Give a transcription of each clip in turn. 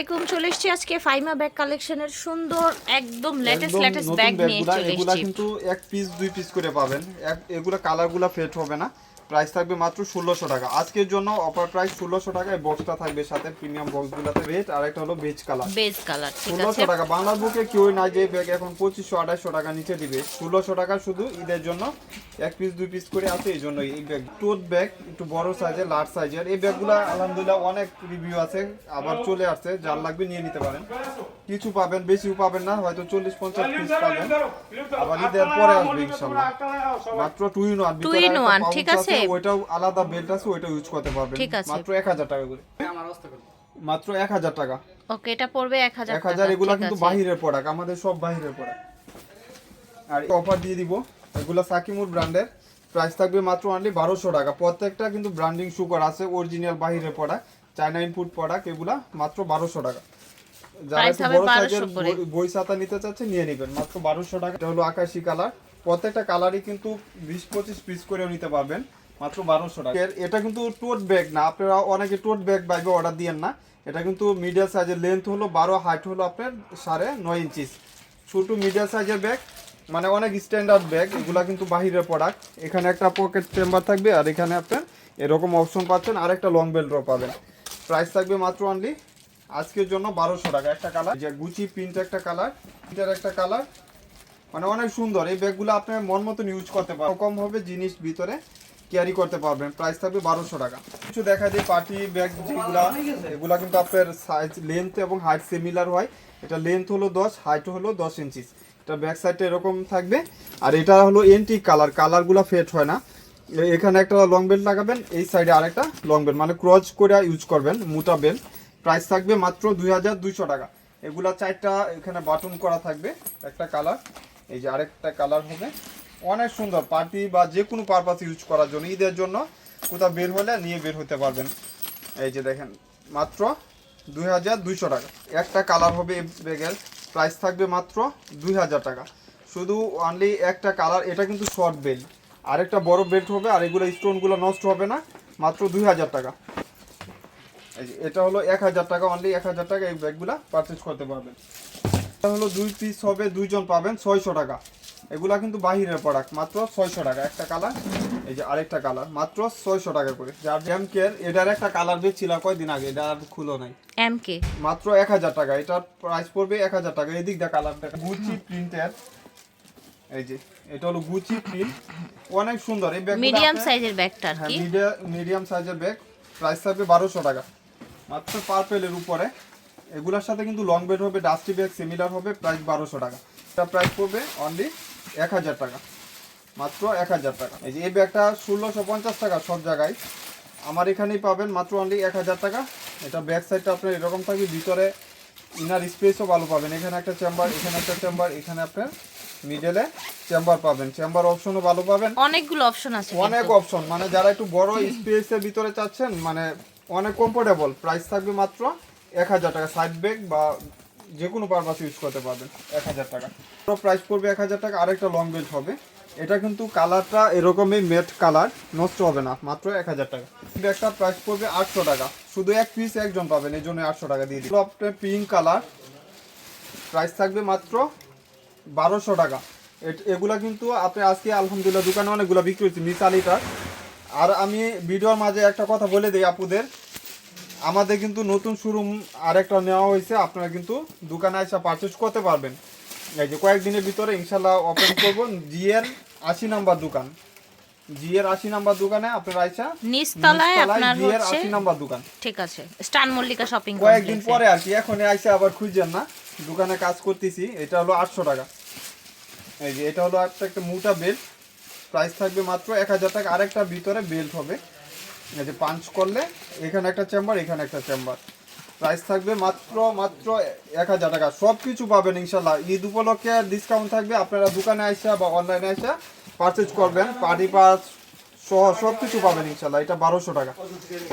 আলাইকুম চলে এসেছি আজকে ফাইমা ব্যাগ কালেকশনের সুন্দর একদম লেটেস্ট লেটেস্ট ব্যাগ নিয়ে চলে চলে এগুলা এসেছি। কিন্তু এক পিস দুই পিস করে পাবেন। এগুলা কালারগুলা ফেট হবে না। প্রাইস থাকবে মাত্র ষোলোশো টাকা। আজকের জন্য অফার প্রাইস ষোলোশো টাকা এই বক্সটা থাকবে সাথে প্রিমিয়াম বক্সগুলোতে রেট আর একটা হলো বেজ কালার বেজ কালার ষোলোশো টাকা। বাংলার বুকে কেউ নাই যে ব্যাগ এখন পঁচিশশো আঠাশশো টাকা নিচে দিবে। ষোলোশো টাকা শুধু ঈদের জন্য এক পিস দুই পিস করে আছে এই জন্য এই ব্যাগ টোট ব্যাগ একটু বড় সাইজের লার্জ সাইজের এই ব্যাগগুলো আলহামদুলিল্লাহ অনেক রিভিউ আছে আবার চলে আসছে। যার লাগবে নিয়ে নিতে পারেন। কিছু পাবেন বেশিও পাবেন না হয়তো চল্লিশ পঞ্চাশ পিস পাবেন। আবার ঈদের পরে আসবে ইনশাল্লাহ। মাত্র টু ইন ওয়ান ঠিক আছে? ওইটাও আলাদা বেল্ট আছে ওইটা ইউজ করতে পারবেন। ঠিক আছে। মাত্র এক হাজার টাকা করে। মাত্র এক হাজার টাকা। ওকে এটা পড়বে 1000 এক হাজার এগুলা কিন্তু বাহিরের প্রোডাক্ট আমাদের সব বাহিরের প্রোডাক্ট আর অফার দিয়ে দিব এগুলা সাকিমুর ব্র্যান্ডের প্রাইস থাকবে মাত্র অনলি বারোশো টাকা। প্রত্যেকটা কিন্তু ব্র্যান্ডিং সুগার আছে অরিজিনাল বাহিরের প্রোডাক্ট চায়না ইনপুট প্রোডাক্ট এগুলা মাত্র বারোশো টাকা। যারা একটু বড় সাইজের বই- বই ছাতা নিতে চাচ্ছে নিয়ে নেবেন। মাত্র বারোশো টাকা। এটা হলো আকাশি কালার প্রত্যেকটা কালারই কিন্তু বিশ পঁচিশ পিস করেও নিতে পারবেন। এটা কিন্তু টোট ব্যাগ না, আপনারা অনেকে টোট ব্যাগ অর্ডার দিয়েন না। এটা কিন্তু মিডিয়াম সাইজের লেন্থ হলো বারো হাইট হলো আপনার সাড়ে নয় ইঞ্চিস ছোটো মিডিয়াম সাইজের ব্যাগ মানে অনেক স্ট্যান্ডার্ড ব্যাগ এগুলা কিন্তু বাহিরের প্রোডাক্ট এখানে একটা পকেট চেম্বার থাকবে আর এখানে আপনার এরকম অপশন পাচ্ছেন আর একটা লং বেল্টও পাবেন। প্রাইস থাকবে মাত্র অনলি আজকের জন্য বারোশো টাকা। একটা কালার যে গুচি প্রিন্ট একটা কালার একটা কালার মানে অনেক সুন্দর, এই ব্যাগগুলো আপনি মন মতন ইউজ করতে পারবেন। কম হবে জিনিস ভিতরে। ক্যারি করতে পারবেন। প্রাইস থাকবে বারোশো টাকা। কিছু দেখা যায় পার্টি ব্যাগ যেগুলা, এগুলা কিন্তু আপনার সাইজ লেন্থ এবং হাইট সিমিলার হয়। এটা লেন্থ হলো দশ হাইট হলো দশ ইঞ্চিস এটা ব্যাক সাইডটা এরকম থাকবে। আর এটা হলো এন্টি কালার কালারগুলো ফেট হয় না। এখানে একটা লং বেল্ট লাগাবেন, এই সাইডে আরেকটা লং বেল্ট মানে ক্রচ করে ইউজ করবেন, মোটা বেল্ট প্রাইস থাকবে মাত্র দুই হাজার দুইশো টাকা। এগুলা চারটা এখানে বাটন করা থাকবে, একটা কালার এই যে আরেকটা কালার হবে। অনেক সুন্দর পার্টি বা যে কোনো পারপাস ইউজ করার জন্য, ঈদের জন্য কোথাও বের হলে নিয়ে বের হতে পারবেন। এই যে দেখেন, মাত্র দুই হাজার দুইশো টাকা। একটা কালার হবে ব্যাগের প্রাইস থাকবে মাত্র দুই হাজার টাকা। শুধু অনলি একটা কালার এটা কিন্তু শর্ট বেল্ট আরেকটা বড় বেল্ট হবে, আর এগুলো স্টোনগুলো নষ্ট হবে না, মাত্র দুই হাজার টাকা। এটা হলো এক হাজার টাকা অনলি এক হাজার টাকা এই ব্যাগগুলো পারচেস করতে পারবেন। এটা হলো দুই পিস হবে, দুইজন পাবেন ছয়শো টাকা। এগুলা কিন্তু বাহিরের প্রোডাক্ট মাত্র ছয়শো টাকা। একটা কালার এই যে আরেকটা কালার মাত্র ছয়শো টাকা করে। যার জ্যাম কেয়ার এটার একটা কালার বেচছিল কয়দিন আগে এটা আর খুলো নাই। এমকে মাত্র এক হাজার টাকা এটার প্রাইস পড়বে এক হাজার টাকা। এদিক দা কালারটা গুচি প্রিন্টের এই যে এটা হলো গুচি প্রিন্ট অনেক সুন্দর এই ব্যাগ মিডিয়াম সাইজের ব্যাগটা হ্যাঁ কি? মিডিয়াম সাইজের ব্যাগ প্রাইস থাকবে বারোশো টাকা। মাত্র পার্পেলের উপরে। এগুলোর সাথে কিন্তু লং বেড হবে ডাস্টি ব্যাগ সিমিলার হবে প্রাইস বারোশো টাকা। এটা প্রাইস পড়বে অনলি এক হাজার টাকা। মাত্র এক হাজার টাকা। এই যে এই ব্যাগটা ষোলোশো পঞ্চাশ টাকা সব জায়গায়। আমার এখানেই পাবেন মাত্র অনলি এক হাজার টাকা। এটা ব্যাক সাইডটা আপনার এরকম থাকবে ভিতরে ইনার স্পেসও ভালো পাবেন। এখানে একটা চেম্বার এখানে একটা চেম্বার এখানে আপনার মিডলে চেম্বার পাবেন। চেম্বার অপশনও ভালো পাবেন। অনেকগুলো অপশন আছে অনেক অপশন মানে যারা একটু বড় স্পেসের ভিতরে চাচ্ছেন মানে অনেক কমফোর্টেবল প্রাইস থাকবে মাত্র এক হাজার টাকা। সাইড ব্যাগ বা যে কোনো পারপাস ইউজ করতে পারবেন, এক হাজার টাকা। প্রাইস পড়বে এক হাজার টাকা, আরেকটা লং বেল্ট হবে। এটা কিন্তু কালারটা এরকমই মেট কালার নষ্ট হবে না, মাত্র এক হাজার টাকা। ব্যাগটা প্রাইস পড়বে আটশো টাকা। শুধু এক পিস একজন পাবেন, এই জন্য আটশো টাকা দিয়ে দিই পিঙ্ক কালার প্রাইস থাকবে মাত্র বারোশো টাকা। এগুলা কিন্তু আপনি আজকে আলহামদুলিল্লাহ দোকানে অনেকগুলো বিক্রি হচ্ছে মিসালিটার আর আমি ভিডিওর মাঝে একটা কথা বলে দিই আপুদের আমাদের কিন্তু নতুন শোরুম আরেকটা নেওয়া হয়েছে আপনারা কিন্তু দোকানে এসে পারচেজ করতে পারবেন। এই যে কয়েকদিনের ভিতরে ইনশাল্লাহ ওপেন করব জিএর আশি নাম্বার দোকান। জিএর আশি নাম্বার দোকানে আপনারা আইসা নিচতলায় আপনার জিএর হচ্ছে আশি নাম্বার দোকান। ঠিক আছে স্টান মল্লিকা শপিং কয়েকদিন পরে আর কি এখন আইসে আবার খুঁজছেন না দোকানে কাজ করতেছি এটা হলো আটশো টাকা। এই যে এটা হলো একটা একটা মোটা বেল্ট প্রাইস থাকবে মাত্র এক হাজার টাকা আরেকটা ভিতরে বেল্ট হবে। যে পাঞ্চ করলে, এখানে একটা চেম্বার এখানে একটা চেম্বার প্রাইস থাকবে মাত্র মাত্র এক হাজার টাকা। সব কিছু পাবেন ইনশাল্লাহ। ঈদ উপলক্ষে ডিসকাউন্ট থাকবে, আপনারা দোকানে আসা বা অনলাইনে আসা পারচেজ করবেন। পার্টি পাস সহ সব কিছু পাবেন ইনশাল্লাহ। এটা বারোশো টাকা।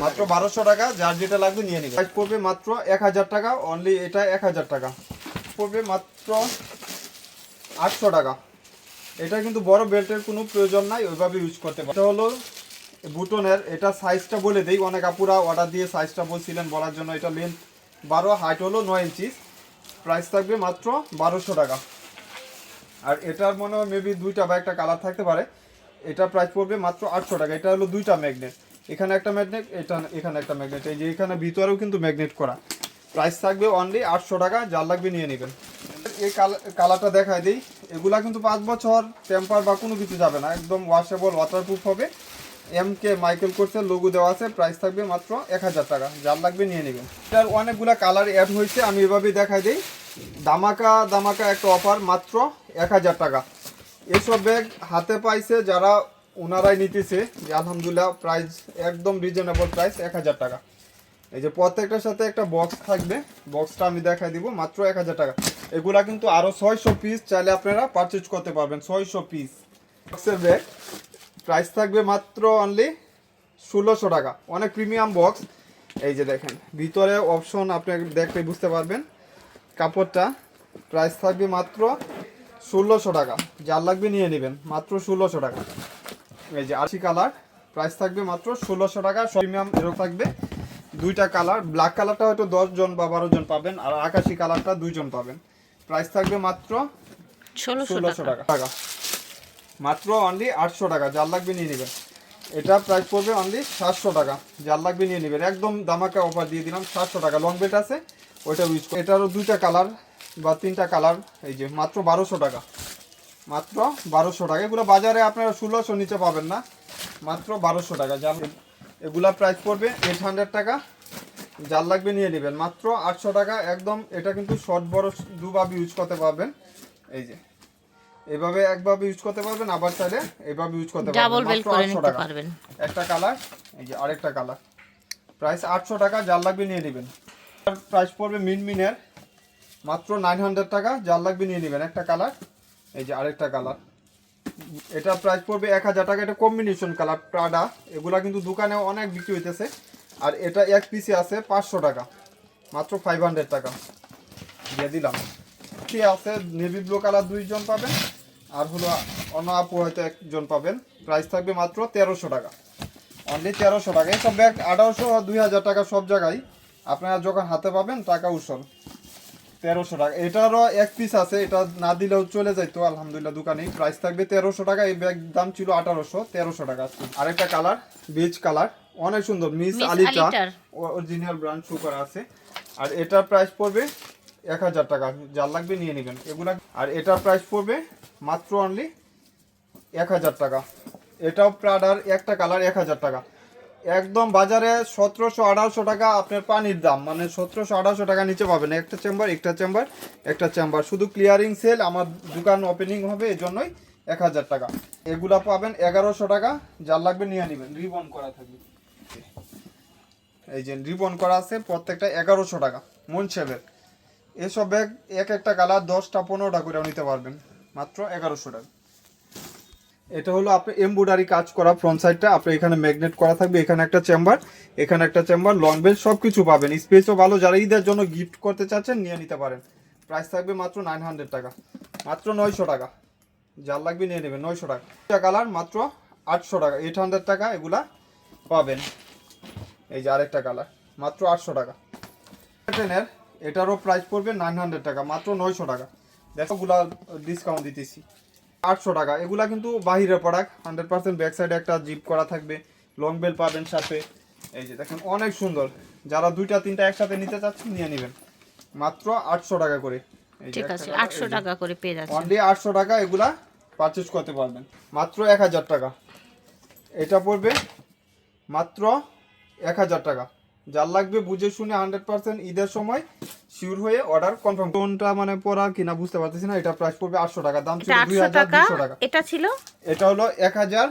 মাত্র বারোশো টাকা, যার যেটা লাগবে নিয়ে নিবে প্রাইস পড়বে মাত্র এক হাজার টাকা। অনলি এটা এক হাজার টাকা। পড়বে মাত্র আটশো টাকা। এটা কিন্তু বড় বেল্টের কোনো প্রয়োজন নাই, ওইভাবে ইউজ করতে পারে এটা হলো বুটনের, এটা সাইজটা বলে দেই। অনেক আপুরা অর্ডার দিয়ে সাইজটা বলছিলেন বলার জন্য। এটা লেন্থ বারো হাইট হলো নয় ইঞ্চি প্রাইস থাকবে মাত্র বারোশো টাকা। আর এটার মনে হয় মেবি দুইটা বা একটা কালার থাকতে পারে। এটা প্রাইস পড়বে মাত্র আটশো টাকা। এটা হলো দুইটা ম্যাগনেট এখানে একটা ম্যাগনেট এটা এখানে একটা ম্যাগনেট এই যে এখানে ভিতরেও কিন্তু ম্যাগনেট করা। প্রাইস থাকবে অনলি আটশো টাকা। যার লাগবে নিয়ে নেবেন। এই কালারটা দেখায় দিই। এগুলা কিন্তু পাঁচ বছর টেম্পার বা কোনো কিছু যাবে না। একদম ওয়াশেবল ওয়াটারপ্রুফ হবে। এম কে মাইকেল কোর্সের লোগো দেওয়া আছে প্রাইস থাকবে মাত্র এক হাজার টাকা, যার লাগবে নিয়ে নেবেন। এটার অনেকগুলা কালার অ্যাড হয়েছে, আমি এভাবেই দেখাই দিই। দামাকা দামাকা একটা অফার মাত্র এক হাজার টাকা। এসব ব্যাগ হাতে পাইছে যারা ওনারাই নিতেছে, যে আলহামদুলিল্লাহ প্রাইস একদম রিজনেবল প্রাইস এক হাজার টাকা। এই যে প্রত্যেকটার সাথে একটা বক্স থাকবে বক্সটা আমি দেখাই দিব, মাত্র এক হাজার টাকা। এগুলা কিন্তু আরও ছয়শো পিস চাইলে আপনারা পারচেজ করতে পারবেন, ছয়শো পিস বক্সের ব্যাগ প্রাইস থাকবে মাত্র অনলি ষোলোশো টাকা। অনেক প্রিমিয়াম বক্স এই যে দেখেন ভিতরে অপশন আপনি দেখলে বুঝতে পারবেন। কাপড়টা প্রাইস থাকবে মাত্র ষোলোশো টাকা। যার লাগবে নিয়ে নেবেন মাত্র ষোলোশো টাকা। এই যে আশি কালার প্রাইস থাকবে মাত্র ষোলোশো টাকা। প্রিমিয়াম এরও থাকবে। দুইটা কালার ব্ল্যাক কালারটা হয়তো দশ জন বা বারো জন পাবেন আর আকাশি কালারটা দুইজন পাবেন। প্রাইস থাকবে মাত্র ষোলোশো টাকা। টাকা। মাত্র অনলি আটশো টাকা যার লাগবে নিয়ে নেবেন। এটা প্রাইস পড়বে অনলি সাতশো টাকা যার লাগবে নিয়ে নেবেন। একদম দামাকা অফার দিয়ে দিলাম, সাতশো টাকা। লং বেট আছে, ওইটা ইউজ এটারও দুইটা কালার বা তিনটা কালার এই যে মাত্র বারোশো টাকা। মাত্র বারোশো টাকা। এগুলো বাজারে আপনারা ষোলোশো নিচে পাবেন না। মাত্র বারোশো টাকা। যার এগুলা প্রাইস পড়বে এইট হান্ড্রেড টাকা। যার লাগবে নিয়ে নেবেন। মাত্র আটশো টাকা। একদম এটা কিন্তু শর্ট বড় দুভাবে ইউজ করতে পারবেন। এই যে। এভাবে একভাবে ইউজ করতে পারবেন আবার চাইলে এভাবে ইউজ করতে পারবেন। ডাবল বেল করে নিতে পারবেন। একটা কালার এই যে আরেকটা কালার প্রাইস আটশো টাকা যার লাগবে নিয়ে নেবেন। প্রাইস পড়বে মিনমিনের মাত্র নাইন হান্ড্রেড টাকা যার লাগবে নিয়ে নেবেন একটা কালার এই যে আরেকটা কালার এটা প্রাইস পড়বে এক হাজার টাকা এটা কম্বিনেশন কালার প্রাডা এগুলা কিন্তু দোকানে অনেক বিক্রি হইতেছে। আর এটা এক পিসে আছে পাঁচশো টাকা মাত্র ফাইভ হান্ড্রেড টাকা। দিয়ে দিলাম। কি আছে নেভি ব্লু কালার দুইজন পাবেন আর হলো অন্য আপু হয়তো একজন পাবেন। প্রাইস থাকবে মাত্র তেরোশো টাকা। অনলি তেরোশো টাকা। এইসব ব্যাগ আঠারোশো দুই হাজার টাকা সব জায়গায়। আপনারা যখন হাতে পাবেন টাকা উসল। তেরোশো টাকা। এটারও এক পিস আছে এটা না দিলেও চলে যাইতো আলহামদুলিল্লাহ দোকানে। প্রাইস থাকবে তেরোশো টাকা এই ব্যাগ দাম ছিল আঠারোশো তেরোশো টাকা আরেকটা কালার বেজ কালার। অনেক সুন্দর মিস আলিটা। অরিজিনাল ব্র্যান্ড শু করা আছে। আর এটার প্রাইস পড়বে এক হাজার টাকা, যার লাগবে নিয়ে নেবেন। এগুলা আর এটার প্রাইস পড়বে মাত্র অনলি এক হাজার টাকা। এটাও প্রাডার একটা কালার এক হাজার টাকা। একদম বাজারে সতেরোশো, আঠারোশো টাকা আপনার পানির দাম। মানে সতেরোশো, আঠারোশো টাকা নিচে পাবেন। একটা চেম্বার একটা চেম্বার একটা চেম্বার শুধু ক্লিয়ারিং সেল আমার দোকান ওপেনিং হবে এই জন্যই এক হাজার টাকা। এগুলা পাবেন এগারোশো টাকা, যার লাগবে নিয়ে নেবেন। রিবন করা থাকবে। এই যে রিবন করা আছে, প্রত্যেকটা এগারোশো টাকা। মনসেবের এসব ব্যাগ এক একটা কালার দশটা, পনেরোটা করে নিতে পারবেন। মাত্র এগারোশো টাকা। এটা হলো আপনি এমব্রয়ডারি কাজ করা ফ্রন্ট সাইডটা আপনি এখানে ম্যাগনেট করা থাকবে, এখানে একটা চেম্বার এখানে একটা চেম্বার লং বেল সব কিছু পাবেন। স্পেসও ভালো, যারা ঈদের জন্য গিফট করতে চাচ্ছেন, নিয়ে নিতে পারেন। প্রাইস থাকবে মাত্র নাইন হান্ড্রেড টাকা। মাত্র নয়শো টাকা। যার লাগবে নিয়ে নেবেন, নয়শো টাকা। কালার মাত্র আটশো টাকা। এইট হান্ড্রেড টাকা এগুলা পাবেন। এই যে আরেকটা কালার, মাত্র আটশো টাকা। টেনের এটারও প্রাইস পড়বে নাইন হান্ড্রেড টাকা মাত্র নয়শো টাকা। দেখো গুলা ডিসকাউন্ট দিতেছি। আটশো টাকা এগুলা কিন্তু বাহিরের প্রোডাক্ট হান্ড্রেড পার্সেন্ট ব্যাক সাইডে একটা জিপ করা থাকবে লং বেল পাবেন সাথে। এই যে দেখেন অনেক সুন্দর। যারা দুইটা তিনটা একসাথে নিতে চাচ্ছেন নিয়ে নেবেন। মাত্র আটশো টাকা করে। ঠিক আছে আটশো টাকা করে পেয়ে যাচ্ছে অনলি আটশো টাকা এগুলা পারচেজ করতে পারবেন। মাত্র এক হাজার টাকা। এটা পড়বে মাত্র এক হাজার টাকা। যার লাগবে বুঝে শুনে হান্ড্রেড পার্সেন্ট ঈদের সময় শিওর হয়ে অর্ডার কনফার্ম কোনটা মানে পড়া কিনা বুঝতে পারতেছি না এটা প্রাইস পড়বে আটশো টাকা দাম ছিল দুই হাজার টাকা দুশো টাকা। এটা ছিল? এটা হলো এক হাজার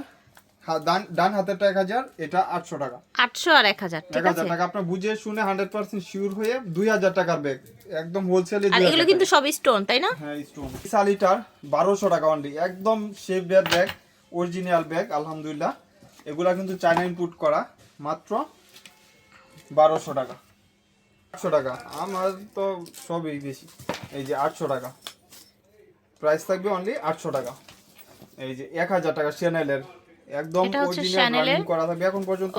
ডান- হাতেরটা এক হাজার এটা আটশো টাকা। আটশো আর এক হাজার এক হাজার টাকা আপনার বুঝে শুনে হান্ড্রেড পার্সেন্ট শিওর হয়ে দুই হাজার টাকার ব্যাগ একদম হোলসেলে আর এগুলো কিন্তু সব স্টোন তাই না? হ্যাঁ স্টোন শালিটার বারোশো টাকা অনলি একদম shape bag bag original bag আলহামদুলিল্লাহ। এগুলা কিন্তু চায়না ইনপুট করা মাত্র বারোশো টাকা। আটশো টাকা। আমার তো সবই বেশি। এই যে আটশো টাকা। প্রাইস থাকবে অনলি আটশো টাকা। এই যে এক হাজার টাকা চ্যানেলের একদম অরিজিনাল করা থাকবে। এখন পর্যন্ত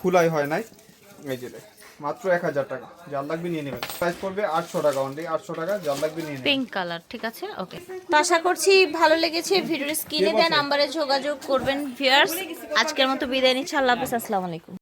খোলাই হয় নাই। এই যে মাত্র এক হাজার টাকা। যার লাগবে নিয়ে নেবেন। প্রাইস পড়বে আটশো টাকা অনলি আটশো টাকা যার লাগবে নিয়ে নেবেন। পিঙ্ক কালার ঠিক আছে? ওকে তো আশা করছি ভালো লেগেছে ভিডিওর স্ক্রিনে দেওয়া নাম্বারে যোগাযোগ করবেন ভিউয়ার্স আজকের মতো বিদায় নিচ্ছি। আল্লাহ হাফেজ। আসসালামু আলাইকুম।